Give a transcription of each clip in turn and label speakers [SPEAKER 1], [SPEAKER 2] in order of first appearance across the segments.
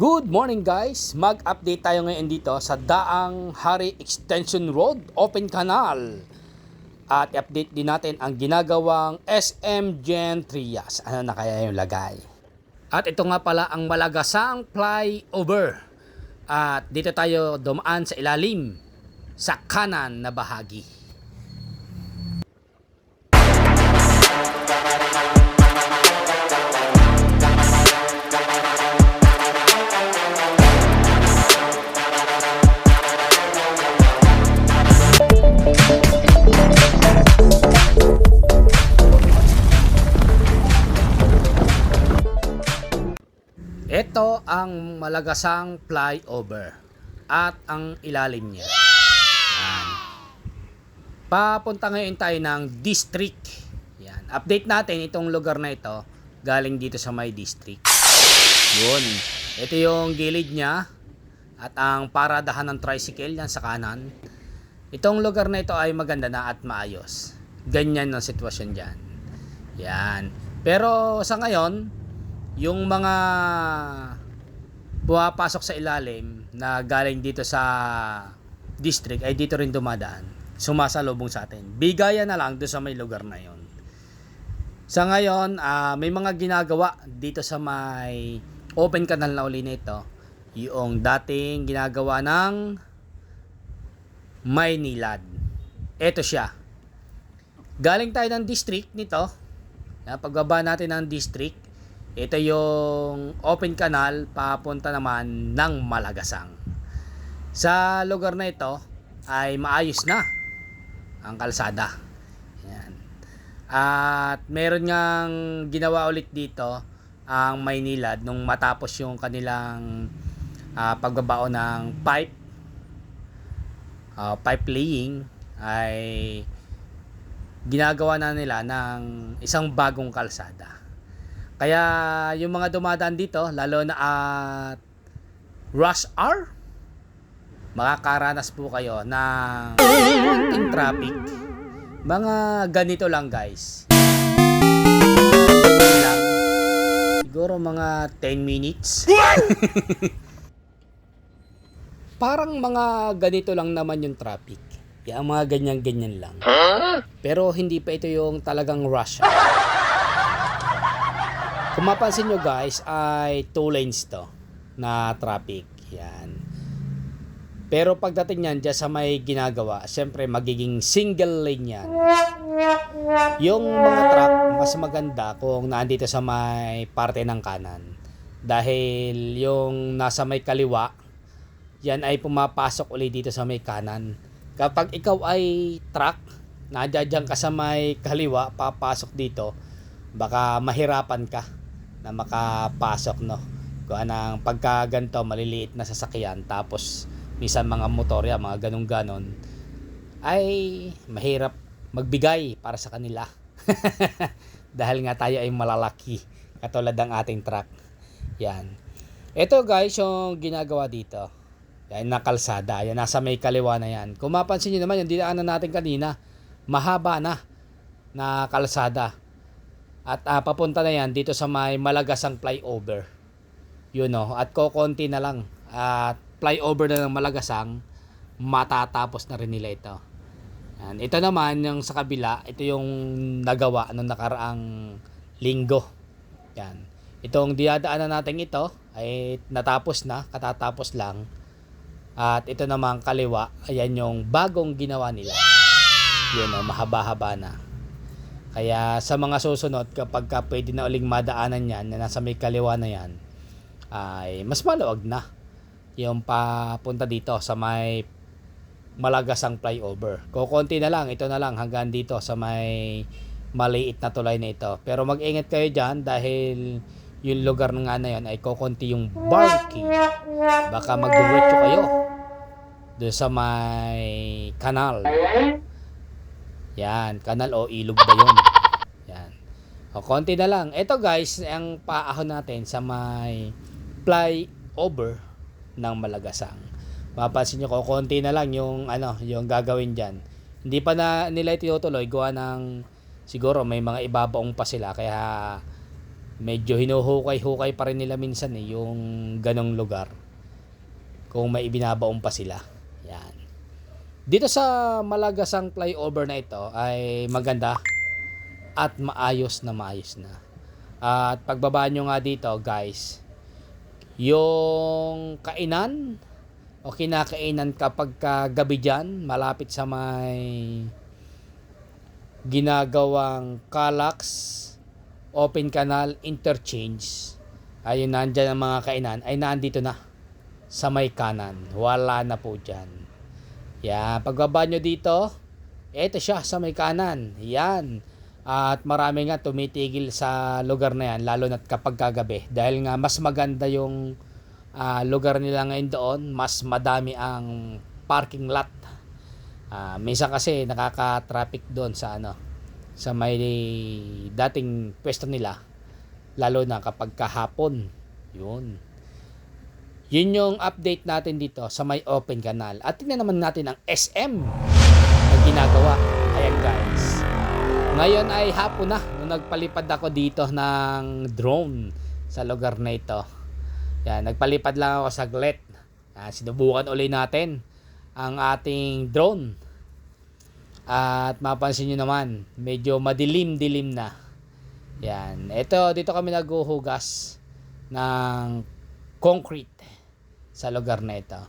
[SPEAKER 1] Good morning guys! Mag-update tayo ngayon dito sa Daang Hari Extension Road, Open Canal. At i-update din natin ang ginagawang SM Gen Trias. Ano na kaya yung lagay? At ito nga pala ang malagasang flyover. At dito tayo dumaan sa ilalim sa kanan na bahagi. Ang malagasang flyover at ang ilalim niya. Papunta ngayon tayo ng district. Yan. Update natin itong lugar na ito galing dito sa may district. Yun. Ito yung gilid niya at ang paradahan ng tricycle yan sa kanan. Itong lugar na ito ay maganda na at maayos. Ganyan ang sitwasyon dyan. Yan. Pero sa ngayon, yung mga pumapasok sa ilalim na galing dito sa district ay dito rin dumadaan. Sumasalubong sa atin. Bigayan na lang doon sa may lugar na yon. Sa ngayon, ah, may mga ginagawa dito sa may open canal na uli nito. Yung dating ginagawa ng Maynilad. Ito siya. Galing tayo ng district nito. Pagbaba natin ng district, ito yung open canal papunta naman ng Malagasang. Sa lugar na ito ay maayos na ang kalsada. Yan. At meron ngang ginawa ulit dito ang Maynilad nung matapos yung kanilang ah, pagbabao ng pipe ah, pipe laying ay ginagawa na nila ng isang bagong kalsada. Kaya yung mga dumadaan dito, lalo na at rush hour, makakaranas po kayo ng konting traffic. Mga ganito lang guys. Lang. Siguro mga 10 minutes. Parang mga ganito lang naman yung traffic. Kaya mga ganyan-ganyan lang. Pero hindi pa ito yung talagang rush hour. Kung mapansin nyo guys, ay two lanes to na traffic. Yan. Pero pagdating yan dyan sa may ginagawa, syempre magiging single lane yan. Yung mga truck, mas maganda kung naandito sa may parte ng kanan. Dahil yung nasa may kaliwa, yan ay pumapasok uli dito sa may kanan. Kapag ikaw ay truck, nadyan ka sa may kaliwa, papasok dito, baka mahirapan ka na makapasok no? Kung anang pagka ganito maliliit na sasakyan tapos minsan mga motor ya mga ganong ganon ay mahirap magbigay para sa kanila. Dahil nga tayo ay malalaki katulad ng ating truck. Yan. Ito guys yung ginagawa dito. Yan na kalsada. Yan nasa may kaliwa na yan. Kung mapansin nyo naman yung dinaanan natin kanina mahaba na na kalsada at ah, papunta na yan dito sa may Malagasang flyover. Yun no. At kokonti na lang. At flyover na ng Malagasang, matatapos na rin nila ito. Yan. Ito naman yung sa kabila, ito yung nagawa ng nakaraang linggo. Yan. Itong diadaanan natin ito ay natapos na, katatapos lang. At ito naman kaliwa, ayan yung bagong ginawa nila. Yun no, mahaba-haba na. Kaya sa mga susunod, kapag ka pwede na uling madaanan yan, na nasa may kaliwa na yan, ay mas maluwag na yung papunta dito sa may malagasang flyover. Kukunti na lang, ito na lang hanggang dito sa may maliit na tulay na ito. Pero mag-ingat kayo dyan dahil yung lugar nga na yan ay kukunti yung barking. Baka magduwetso kayo doon sa may kanal. Yan, kanal o ilog ba yun? Yan. O, konti na lang. Ito guys, ang paahon natin sa may flyover ng Malagasang. Mapansin nyo ko, konti na lang yung, ano, yung gagawin dyan. Hindi pa na nila itinutuloy, gawa ng siguro may mga ibabaong pa sila. Kaya medyo hinuhukay-hukay pa rin nila minsan eh, yung ganong lugar. Kung may ibinabaon pa sila. Dito sa Malagasang flyover na ito ay maganda at maayos na maayos na. At pagbaba nyo nga dito guys, yung kainan o kinakainan kapag ka gabi dyan, malapit sa may ginagawang Calax Open Canal Interchange. Ayun nandyan ang mga kainan. Ay nandito na sa may kanan. Wala na po dyan yan pagbaba nyo dito eto siya sa may kanan yan at marami nga tumitigil sa lugar na yan lalo na kapag kagabi dahil nga mas maganda yung ah, lugar nila ngayon doon mas madami ang parking lot Ah, minsan kasi nakaka-traffic doon sa ano sa may dating pwesto nila lalo na kapag kahapon. Yun. Yun yung update natin dito sa may open canal. At tingnan naman natin ang SM na ginagawa. Ayan guys. Ngayon ay hapon na nung nagpalipad ako dito ng drone sa lugar na ito. Yan, nagpalipad lang ako saglit. Yan, sinubukan uli natin ang ating drone. At mapansin nyo naman, medyo madilim-dilim na. Yan. Ito, dito kami naghuhugas ng concrete sa lugar na ito.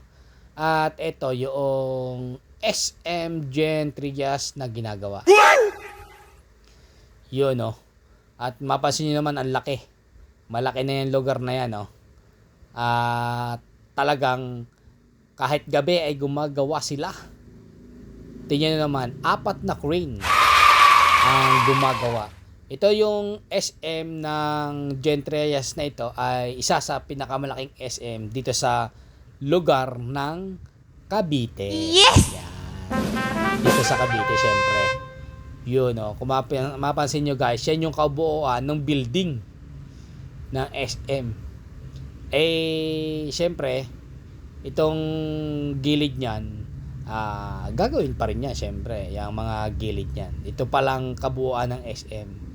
[SPEAKER 1] At ito yung SM Gen Trias na ginagawa. Yun, no. At mapansin nyo naman, ang laki. Malaki na yung lugar na yan, no. At talagang kahit gabi ay gumagawa sila. Tingnan nyo naman, apat na crane ang gumagawa. Ito yung SM ng Gentrias na ito ay isa sa pinakamalaking SM dito sa lugar ng Cavite.
[SPEAKER 2] Yes!
[SPEAKER 1] Yan. Dito sa Cavite, syempre. Yun, no. Kung mapan- mapansin nyo guys, yan yung kabuuan ng building ng SM. Eh, syempre, itong gilid niyan, ah, gagawin pa rin niya, syempre, yung mga gilid niyan. Ito palang kabuuan ng SM.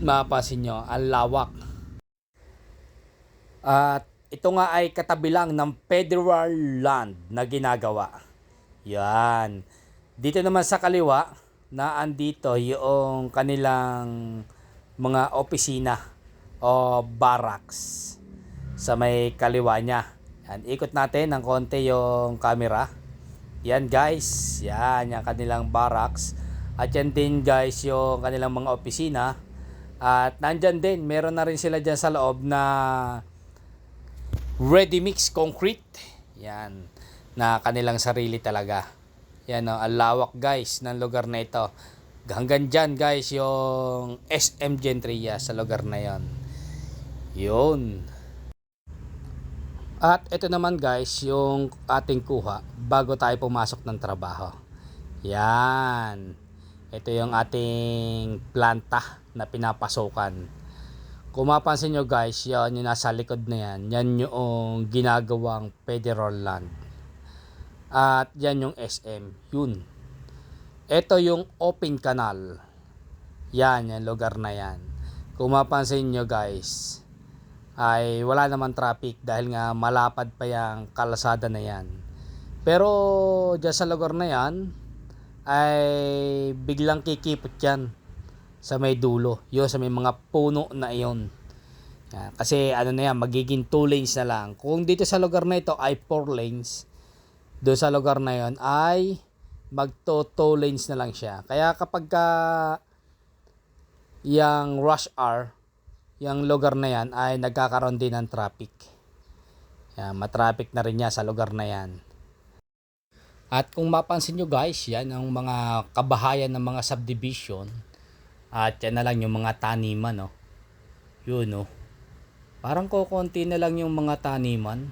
[SPEAKER 1] Mapapansin nyo, ang lawak. At ito nga ay katabi lang ng federal land na ginagawa. Yan. Dito naman sa kaliwa, na andito yung kanilang mga opisina o barracks sa may kaliwa niya. Yan, ikot natin ng konti yung camera. Yan guys, yan yung kanilang barracks. At yan din guys yung kanilang mga opisina. At nandyan din, meron na rin sila dyan sa loob na ready mix concrete. Yan, na kanilang sarili talaga. Yan o, ang lawak guys ng lugar na ito. Hanggang dyan guys yung SM Gentria sa lugar na yon. Yun. At ito naman guys yung ating kuha bago tayo pumasok ng trabaho. Yan. Ito yung ating planta na pinapasokan. Kung mapansin nyo guys, yan yung nasa likod na yan. Yan yung ginagawang federal land. At yan yung SM. Yun. Ito yung open canal. Yan, yung lugar na yan. Kung mapansin nyo guys, ay wala naman traffic dahil nga malapad pa yung kalsada na yan. Pero dyan sa lugar na yan, ay biglang kikipot yan sa may dulo. Yun, sa may mga puno na iyon. Kasi ano na yan, magiging 2 lanes na lang. Kung dito sa lugar na ito ay 4 lanes, doon sa lugar na yon ay magto 2 lanes na lang siya. Kaya kapag ka yung rush hour, yung lugar na yan ay nagkakaroon din ng traffic. Yan, matraffic na rin niya sa lugar na yan. At kung mapansin nyo guys, yan ang mga kabahayan ng mga subdivision. At yan na lang yung mga taniman, no. Yun, no. Parang kukunti na lang yung mga taniman.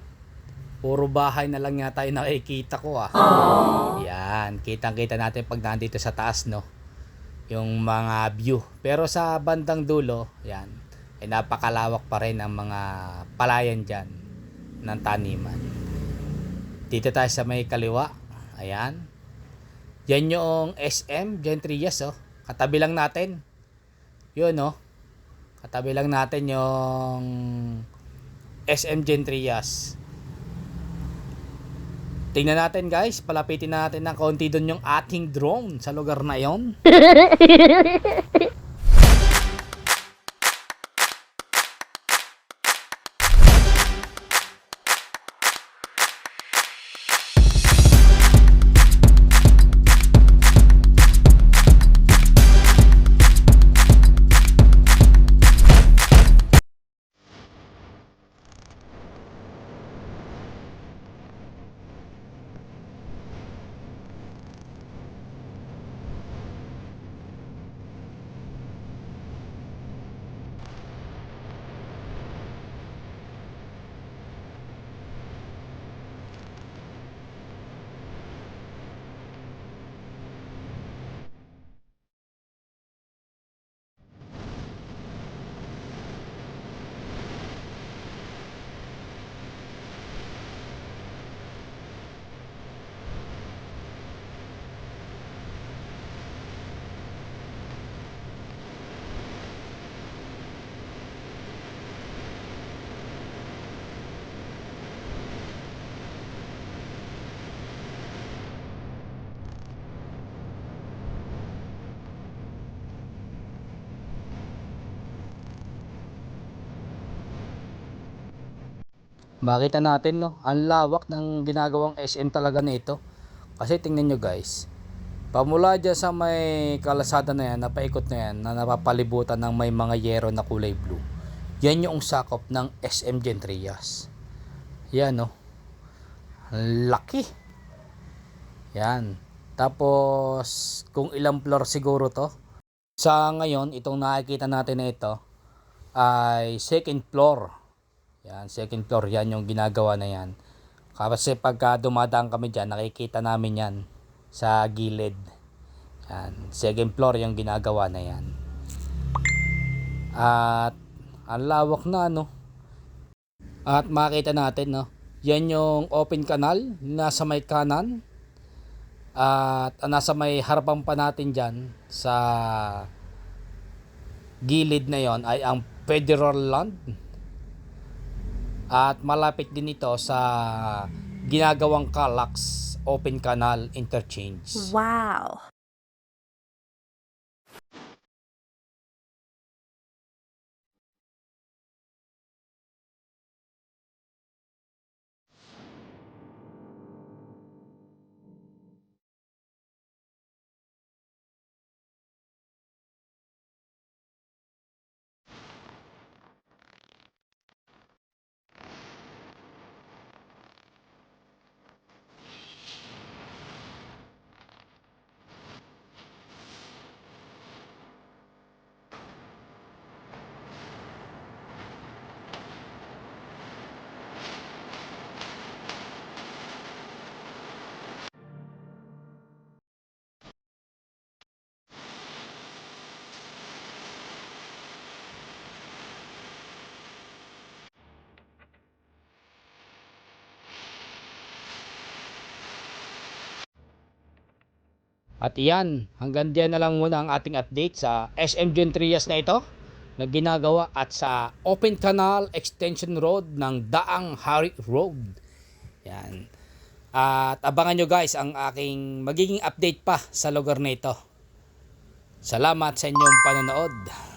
[SPEAKER 1] Puro bahay na lang yata yung nakikita ko, ah. Yan, kitang-kita natin pag nandito sa taas, no. Yung mga view. Pero sa bandang dulo, yan, ay napakalawak pa rin ang mga palayan dyan ng taniman. Dito tayo sa may kaliwa. Ayan. Yan yung SM, Gentrias, oh. Katabi lang natin. Yun, oh. Katabi lang natin yung SM Gentrias. Tingnan natin guys, palapitin natin ng konti doon yung ating drone sa lugar na yon. Makita natin no, ang lawak ng ginagawang SM talaga nito. Kasi tingnan nyo guys, pamula dyan sa may kalasada na yan, napaikot na yan, na napapalibutan ng may mga yero na kulay blue. Yan yung sakop ng SM Gentrias. Yan no. Laki. Yan. Tapos, kung ilang floor siguro to. Sa ngayon, itong nakikita natin na ito, ay second floor. Yan, second floor, yan yung ginagawa na yan. Kasi pagka dumadaan kami dyan, nakikita namin yan sa gilid. Yan, second floor yung ginagawa na yan. At ang lawak na no. At makita natin no. Yan yung open canal nasa may kanan. At nasa may harapan pa natin dyan sa gilid na yon ay ang federal land at malapit din ito sa ginagawang Calax Open Canal Interchange.
[SPEAKER 2] Wow.
[SPEAKER 1] At iyan, hanggang diyan na lang muna ang ating update sa SM Gen Trias na ito na ginagawa at sa Open Canal Extension Road ng Daang Hari Road. Yan. At abangan nyo guys ang aking magiging update pa sa lugar na ito. Salamat sa inyong panonood.